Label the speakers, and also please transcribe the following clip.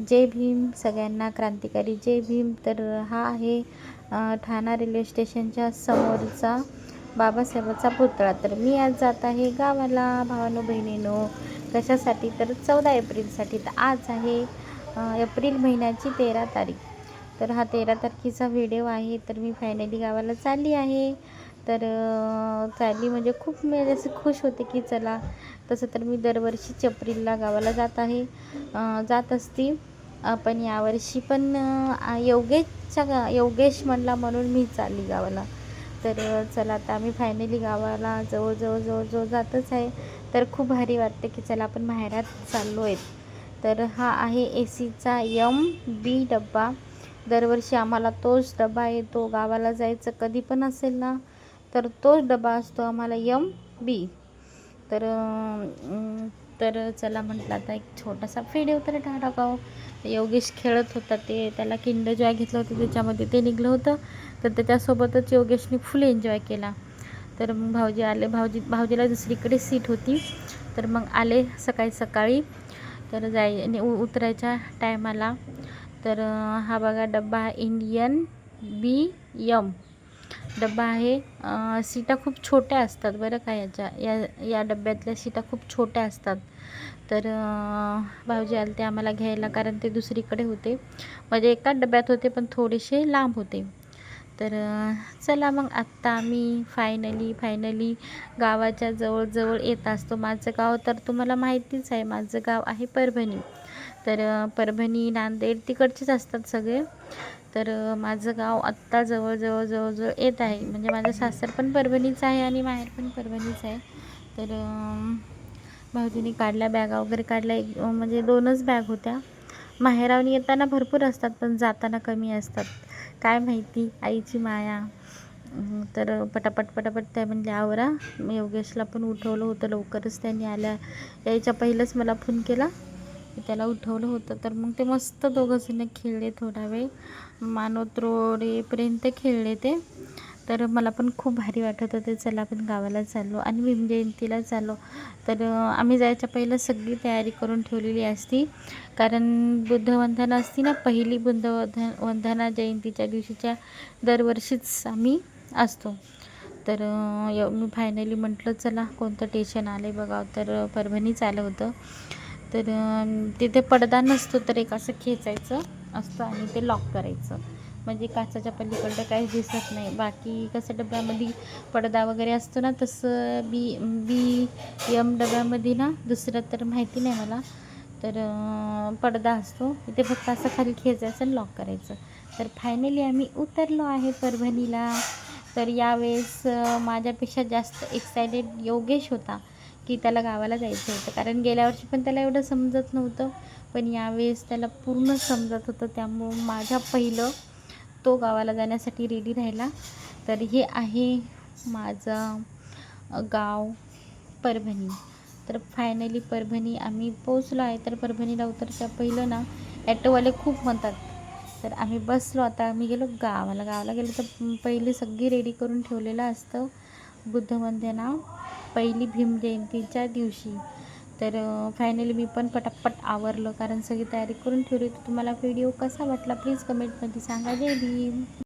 Speaker 1: जय भीम. सगळ्यांना क्रांतिकारी जय भीम. तर हा आहे ठाणा रेल्वे स्टेशनच्या समोरचा बाबासाहेबाचा पुतळा. तर मी आज जात आहे गावाला. भावानो बहिणीनो कशासाठी? तर चौदा एप्रिलसाठी. तर आज आहे एप्रिल महिन्याची तेरा तारीख. तर हा तेरा तारखेचा व्हिडिओ आहे. तर मी फायनली गावाला चालली आहे. तर चालली म्हणजे खूप मी असे खुश होते की चला तसं तर मी दरवर्षीच एप्रिलला गावाला जात आहे. जात असती. पण यावर्षी पण योगेशच्या गा योगेश म्हणला म्हणून मी चालली गावाला. तर चला आता आम्ही फायनली गावाला जवळजवळ जवळजवळ जातच आहे. तर खूप भारी वाटते की चला आपण माहेरात चाललो आहेत तर हा आहे ए सीचा यम बी डब्बा. दरवर्षी आम्हाला तोच डबा येतो. गावाला जायचं कधी पण असेल ना तर तोच डबा असतो आम्हाला यम बी तर तर चला म्हटलं आता एक छोटासा व्हिडिओ तर टाकाव योगेश खेळत होता ते त्याला किंड जॉय घेतलं होतं त्याच्यामध्ये ते निघलं होतं. तर त्याच्यासोबतच योगेशने फुल एन्जॉय केला. तर मग भाऊजी आले भाऊजी भाऊजीला दुसरीकडे सीट होती. तर मग आले सकाळी सकाळी. तर जाय आणि उ- उतरायच्या टायमाला तर हा बघा डब्बा इंडियन बी यम डब्बा आहे. सीटा खूप छोट्या असतात बरं का याच्या या या डब्यातल्या सीटा खूप छोट्या असतात. तर भाऊजी आले ते आम्हाला घ्यायला कारण ते दुसरीकडे होते. म्हणजे एकाच डब्यात होते पण थोडेसे लांब होते. तर चला मग आत्ता मी फायनली फायनली गावाच्या जवळजवळ येत असतो. माझं गाव तर तुम्हाला माहितीच आहे. माझं गाव आहे परभणी. तर परभणी नांदेड तिकडचेच असतात सगळे. तर माझं गाव आत्ता जवळजवळ जवळजवळ येत आहे. म्हणजे माझं सासर पण परभणीचं आहे आणि माहेर पण परभणीचं आहे. तर भाऊजीने काढल्या बॅगा वगैरे काढल्या. एक म्हणजे दोनच बॅग होत्या. माहेरावून येताना भरपूर असतात पण जाताना कमी असतात. काय माहिती? आईची माया. तर पटापट पटापट त्या म्हणजे आवरा मी योगेशला पण उठवलं होतं. लवकरच त्यांनी आल्या. यायच्या पहिलंच मला फोन केला. त्याला उठवलं होतं. तर मग ते मस्त दोघंजणं खेळले थोडा वेळ. मानोत्रोडेपर्यंत खेळले ते. तर मला पण खूप भारी वाटत होते चला आपण गावाला चाललो आणि भीमजयंतीला चाललो. तर आम्ही जायच्या पहिलं सगळी तयारी करून ठेवलेली असती. कारण बुद्धवंदना असती ना पहिली बुद्धवधन वंदना जयंतीच्या दिवशीच्या दरवर्षीच आम्ही असतो. तर य- मी फायनली म्हटलं चला कोणतं टेशन आलं आहे बघावं. तर परभणीच आलं होतं. तर तिथे पडदा नसतो तर एक असं खेचायचं असतं आणि ते लॉक करायचं. म्हणजे काचाच्या पलीकडं काही दिसत नाही. बाकी कसं डब्यामध्ये पडदा वगैरे असतो ना तसं बी बी यम डब्यामध्ये ना दुसरं तर माहिती नाही मला. तर पडदा असतो. इथे फक्त असं खाली खेचायचं आणि लॉक करायचं. तर फायनली आम्ही उतरलो आहे परभणीला. तर यावेळेस माझ्यापेक्षा जास्त एक्सायटेड योगेश होता की त्याला गावाला जायचं होतं. कारण गेल्या वर्षी पण त्याला एवढं समजत नव्हतं. पण यावेळेस त्याला पूर्ण समजत होतं. त्यामुळं माझ्या पहिलं तो गावाला जाण्यासाठी रेडी राहिला. तर हे आहे माझं गाव परभणी. तर फायनली परभणी आम्ही पोचलो आहे. तर परभणीला उतरच्या पहिलं ना ॲटोवाले खूप म्हणतात. तर आम्ही बसलो. आता आम्ही गेलो गावाला. गावाला गेलो तर पहिली सगळी रेडी करून ठेवलेलं असतं. बुद्धवंदना पहिली भीम जयंतीच्या दिवशी. तर फायनली मी पण पटापट आवरलं. कारण सगळी तयारी करून ठेवली तर तुम्हाला व्हिडिओ कसा वाटला? प्लीज कमेंटमध्ये सांगा. जय भीम.